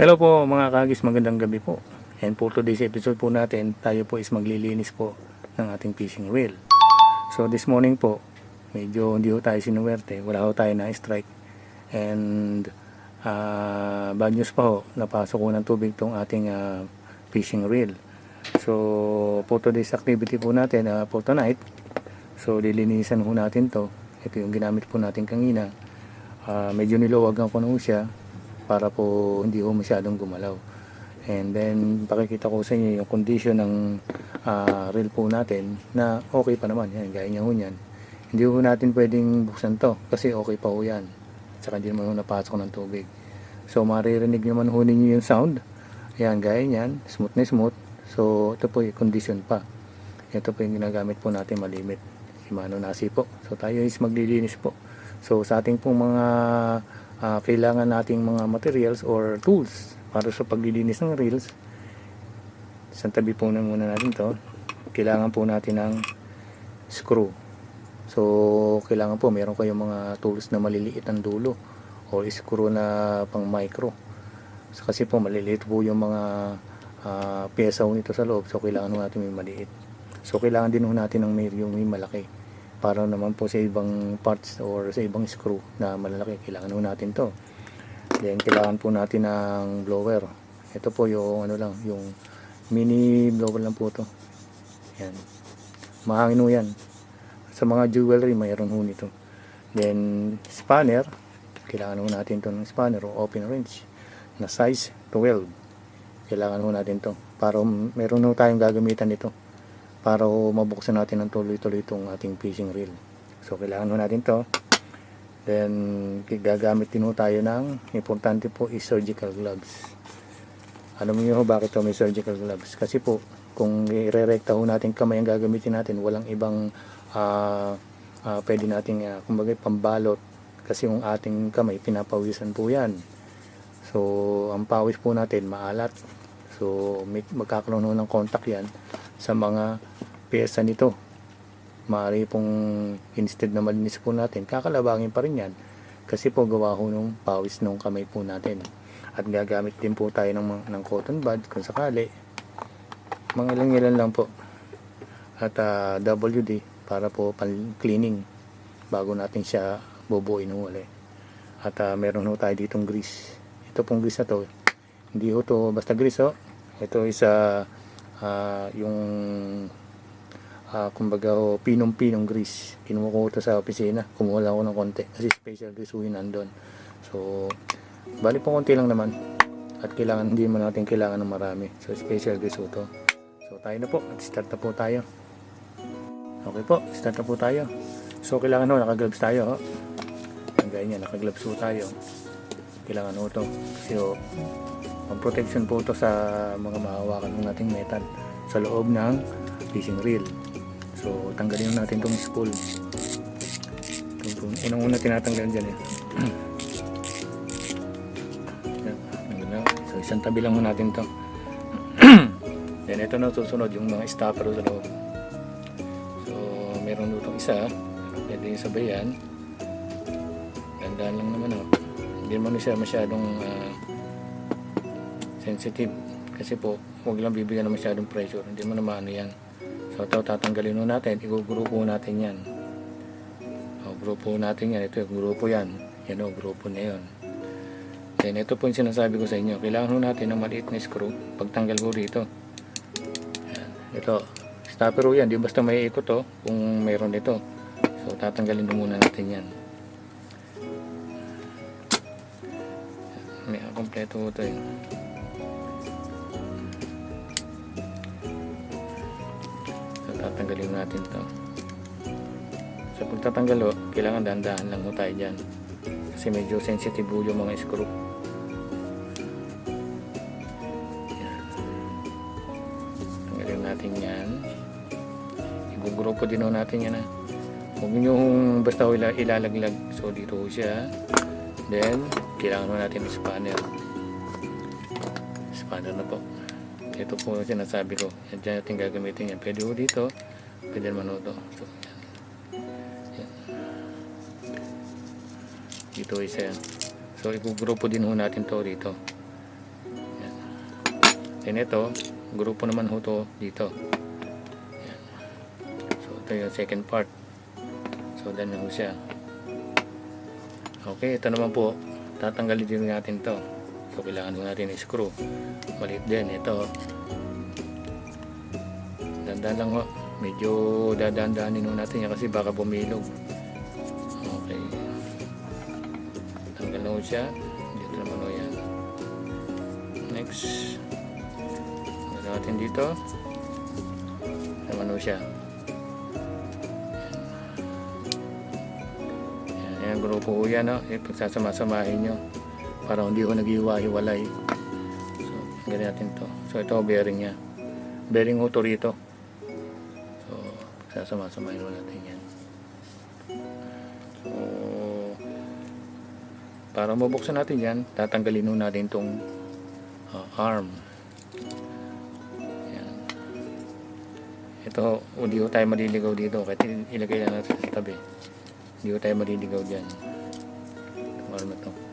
Hello po mga kagis, magandang gabi po. And for today's episode po natin, tayo po is maglilinis po ng ating fishing reel. So this morning po, medyo hindi ho tayo sinuwerte, wala ho tayo na strike. And ah bad news pa ho, napasok ko ng tubig tong ating ah, fishing reel. So for today's activity po natin, ah, for tonight, so lilinisan ho natin to. Ito yung ginamit po natin kanina. Ah, medyo niluwagan ko na ho siya para po hindi ho masyadong gumalaw. And then pakikita ko sa inyo yung condition ng ah, reel po natin na okay pa naman. Yan, gaya niya ho yan. Hindi ho natin pwedeng buksan to kasi okay pa ho yan. Tsaka hindi naman ho napasok ng tubig. So maririnig naman ho ninyo yung sound. Ayan, gaya niyan. Smooth na smooth. So ito po yung condition pa. Ito po yung ginagamit po natin malimit. Shimano Nasi po. So tayo is maglilinis po. So sa ating pong mga ah, kailangan nating mga materials or tools para sa paglilinis ng reels. Isang tabi po na muna natin to. Kailangan po natin ng screw. So, kailangan po meron kayong mga tools na maliliit ang dulo o screw na pang micro. So, kasi po maliliit po yung mga ah, pyesa nito sa loob. So, kailangan natin may maliit. So, kailangan din natin ng may, yung may malaki. Para naman po sa ibang parts or sa ibang screw na malalaki, kailangan ho natin to. Then, kailangan po natin ng blower. Ito po yung ano lang, yung mini blower lang po to. Yan. Mahangin yan. Sa mga jewelry, mayroon ho nito. Then, spanner. Kailangan ho natin to ng spanner o open wrench na size 12. Kailangan ho natin to. Para meron ho tayong gagamitan nito. Para mabuksan natin ng tuloy-tuloy itong ating fishing reel. So, kailangan ho natin to. Then, gagamit din ho tayo ng, importante po is surgical gloves. Alam niyo ho bakit to may surgical gloves? Kasi po, kung irerekta ho natin kamay ang gagamitin natin, walang ibang ah ah, pwede nating uh, kumbaga pambalot kasi yung ating kamay pinapawisan po yan. So, ang pawis po natin maalat. So, may, magkakaroon ng contact yan sa mga pyesa nito. Maaari pong instead na malinis po natin, kakalabangin pa rin yan kasi po gawa ho ng pawis ng kamay po natin. At gagamit din po tayo ng, ng cotton bud kung sakali. Mga ilang ilan lang po. At ah, WD para po pan cleaning bago natin siya bubuin ho ulit. At ah, meron ho tayo ditong grease. Ito pong grease na to. Hindi ho to basta grease ho. Ito isa ah, yung ah, kumbaga ho, pinong-pinong grease. Kinuha ko ito sa opisina. Kumuha lang ako ng konti. Kasi special grease yun nandun. So, bali po konti lang naman. At kailangan, hindi man natin kailangan ng marami. So, special grease ho to. So, tayo na po. At start na po tayo. Okay po, start na po tayo. So, kailangan ho, nakagloves tayo. Ho. Ang gaya niya, nakagloves ho tayo. Kailangan ho to. Kasi ho, ang protection po to sa mga mahawakan ng nating metal sa loob ng fishing reel. So, tanggalin natin itong spool. Itong, itong una tinatanggal dyan eh. So, isang tabi lang natin to. Then, ito na susunod yung mga stopper sa loob. So, meron itong isa. Pwede yung sabayan. Gandaan lang naman oh. Hindi naman siya masyadong ah, sensitive. Kasi po, huwag lang bibigyan ng masyadong pressure. Hindi mo naman ano yan. So, ito tatanggalin mo natin. Igugrupo natin yan. O, grupo natin yan. Ito yung grupo yan. Yan o, grupo na yun. Then, ito po yung sinasabi ko sa inyo. Kailangan natin ng maliit na screw. Pagtanggal ko dito. Yan. Ito, stopper yan. Di basta may ikot to kung meron ito. So, tatanggalin mo muna natin yan. May kompleto ito eh. Tatanggalin natin to. Sa pagtatanggal ho, kailangan dahan-dahan lang ho tayo dyan. Kasi medyo sensitive yung mga screw. Yan. Tanggalin natin yan. Igugrupo din natin yan ha. Huwag nyo hong basta ho ila- ilalaglag. So dito siya. Then, kailangan ho natin spanner. Spanner na po. Ito po yung sinasabi ko. Yan dyan natin gagamitin yan. Pwede ho dito. Pwede naman ito. So, yan. Yan. Dito isa yan. So, igugrupo din ho natin to dito. Then ito, grupo naman ho to dito. Yan. So ito yung second part. So dan ho siya. Okay, ito naman po. Tatanggalin din natin to. So kailangan ho natin i-screw. Maliit din. Ito. Dandan lang ho. Medyo dadaan-daanin ho natin yan kasi baka bumilog. Okay. Tanggal na ho siya. Dito naman ho yan. Next. Tanggal natin dito. Naman ho siya. Yan, yan grupo ho yan. No? Eh, pagsasama-samahin nyo. Para hindi ho nag-iwa-hiwalay. So, tanggalin natin to. So, ito bearing niya. Bearing ho to rito. So, pagsasama-samahin ho natin yan. So, para mabuksan natin yan, tatanggalin ho natin itong uh, arm. Yan. Ito, hindi ho tayo maliligaw dito kahit il- ilagay lang natin sa tabi. Hindi ho tayo maliligaw dyan. Itong arm na to.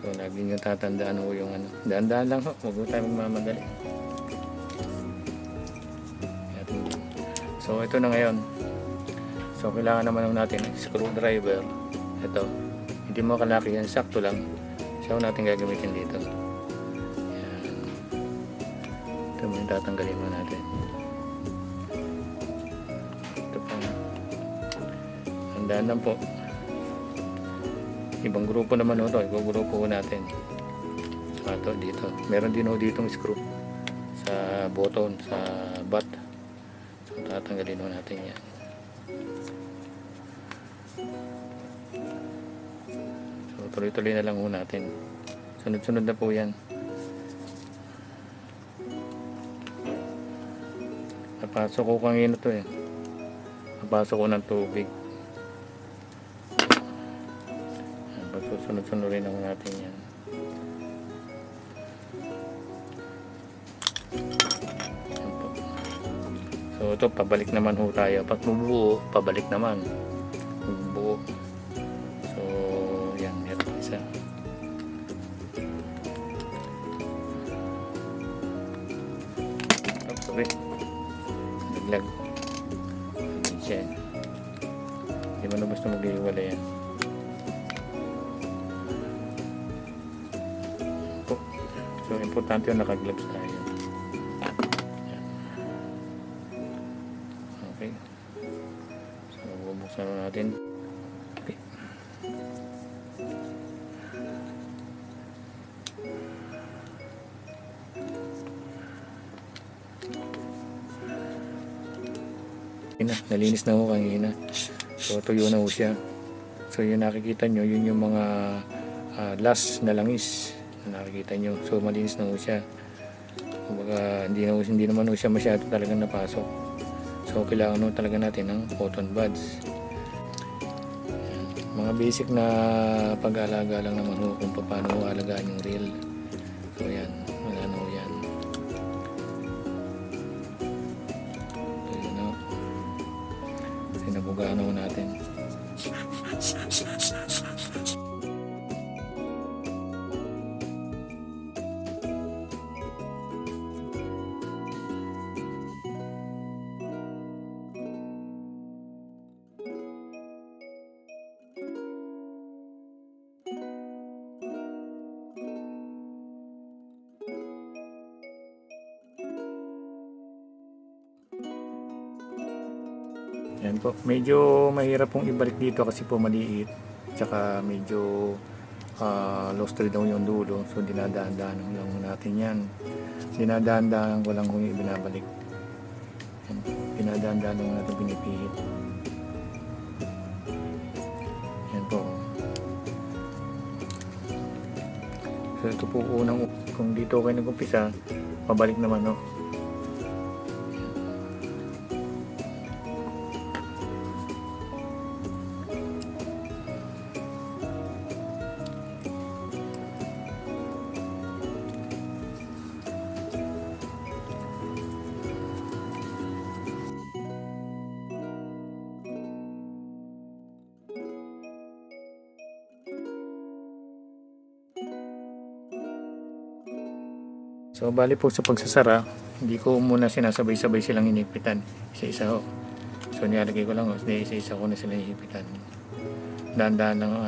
So, lagi nyo tatandaan ho yung ano. Daan-daan lang ho. Huwag ho tayo magmamadali. So, ito na ngayon. So, kailangan naman natin screwdriver. Ito. Hindi mo kalaki yan. Sakto lang. Siya natin gagamitin dito. Yan. Ito mo yung tatanggalin mo natin. Ito pa. Handaan lang po. Ibang grupo naman ho to. Ibang grupo ho natin. Saka to dito. Meron din ho ditong screw sa button, sa butt. So, tatanggalin ho natin yan. So, tuloy-tuloy na lang ho natin. Sunod-sunod na po yan. Napasok ko kanina to eh. Napasok ko ng tubig. Yan, Pagsusunod-sunod rin ako natin yan. So ito, pabalik naman ho tayo. Pag bubuo, pabalik naman. Importante yung naka-gloves tayo. Yan. Okay. So, bubuksan na natin. Okay. Ina, nalinis na ho kanina. So, tuyo na ho siya. So, yun nakikita nyo, yun yung mga ah, last na langis na nakikita nyo. So, malinis na ho siya. Kumbaga, hindi, na, hindi naman ho siya masyado talagang napasok. So, kailangan ho talaga natin ng cotton buds. Mga basic na pag-aalaga lang naman ho kung paano alagaan yung reel. So, yan. Wala na ho yan. So, yun ho. Sinabugaan ho natin. Yan po. Medyo mahirap pong ibalik dito kasi po maliit. Tsaka medyo uh, lost tree daw yung dulo. So dinadaan-daan lang natin yan. Dinadaan-daan ko lang kung ibinabalik. Dinadaan-daan lang natin pinipihit. Yan po. So ito po unang kung dito kayo nag-umpisa, pabalik naman no. So bali po sa pagsasara, hindi ko muna sinasabay-sabay silang hinipitan. Isa-isa ho. So nilalagay ko lang ho, hindi isa-isa ko na sila hinipitan. Dahan-dahan lang ho.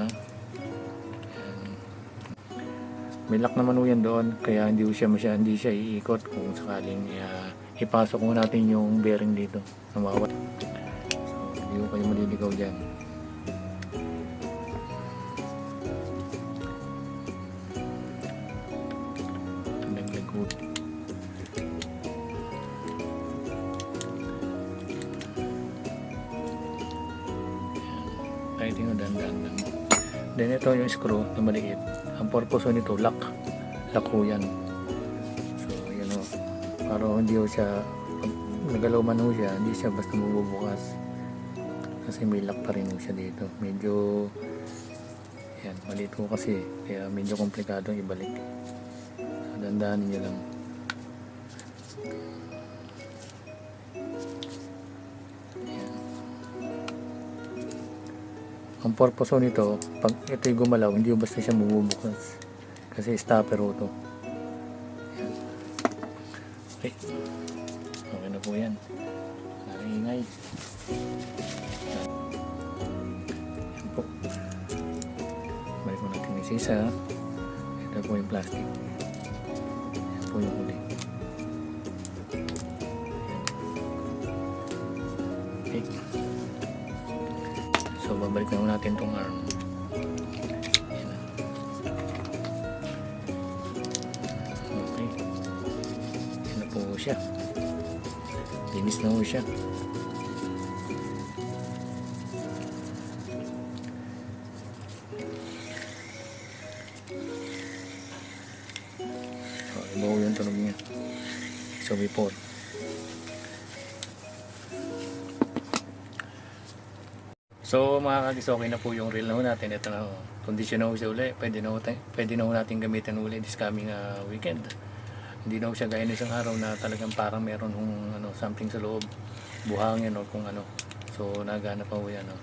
May lock naman ho yan doon, kaya hindi siya masya, hindi siya iikot kung sakaling ah, ipasok mo natin yung bearing dito. Nawawa. So hindi ho kayo maliligaw dyan. Then ito yung screw na maliit. Ang purpose nito, lock. Lock ho yan. So, yan ho. Para hindi ho siya, nagalaw man ho siya, hindi siya basta mabubukas. Kasi may lock pa rin ho siya dito. Medyo, yan, maliit ho kasi. Kaya medyo komplikado ibalik. So, dandanin nyo lang. Ang purpose nito, pag ito'y gumalaw, hindi basta siya mabubukas. Kasi stopper ho to. Yan. Okay. Okay na po yan. Nakingay. Yan po. Balik mo natin yung sisa. Ito po yung plastic. Yan po yung huli. So, babalik na natin tong arm. Yan na. Okay. Yan na po siya. Linis na ho siya. So, iba ho yung tunog niya. So, before. So mga kagis, okay na po yung reel na ho natin. Ito na ho. Kondisyon na ho siya uli. Pwede na ho, pwede na ho natin gamitin uli this coming ah, weekend. Hindi na ho siya gaya ng isang araw na talagang parang meron hong ano, something sa loob. Buhangin o kung ano. So nagana pa ho yan. Oh.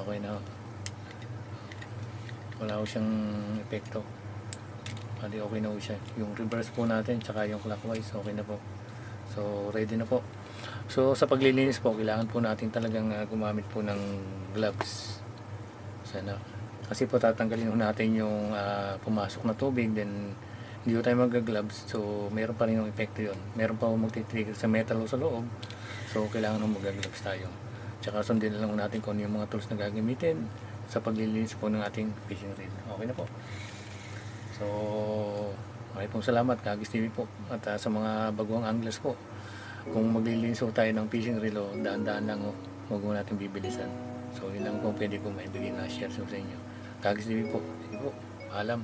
Okay na ho. Wala ho siyang epekto. Bali okay na ho siya. Yung reverse po natin tsaka yung clockwise okay na po. So ready na po. So sa paglilinis po, kailangan po natin talagang ah, gumamit po ng gloves. Sana. Kasi po tatanggalin ho natin yung ah, pumasok na tubig, then hindi ho tayo mag-gloves. So meron pa rin yung epekto yun. Meron pa ho magtitrigger sa metal sa loob. So kailangan ho mag-gloves tayo. Tsaka sundin na lang natin kung ano yung mga tools na gagamitin sa paglilinis po ng ating fishing reel. Okay na po. So, maraming pong salamat, Kagis TV po. At ah, sa mga baguang anglers po, kung maglilinis po tayo ng fishing reel, oh, daan-daan lang, oh, huwag mo natin bibilisan. So, yun lang po pwede ko maibigay na share sa inyo. Kagis TV po. Sige po, paalam.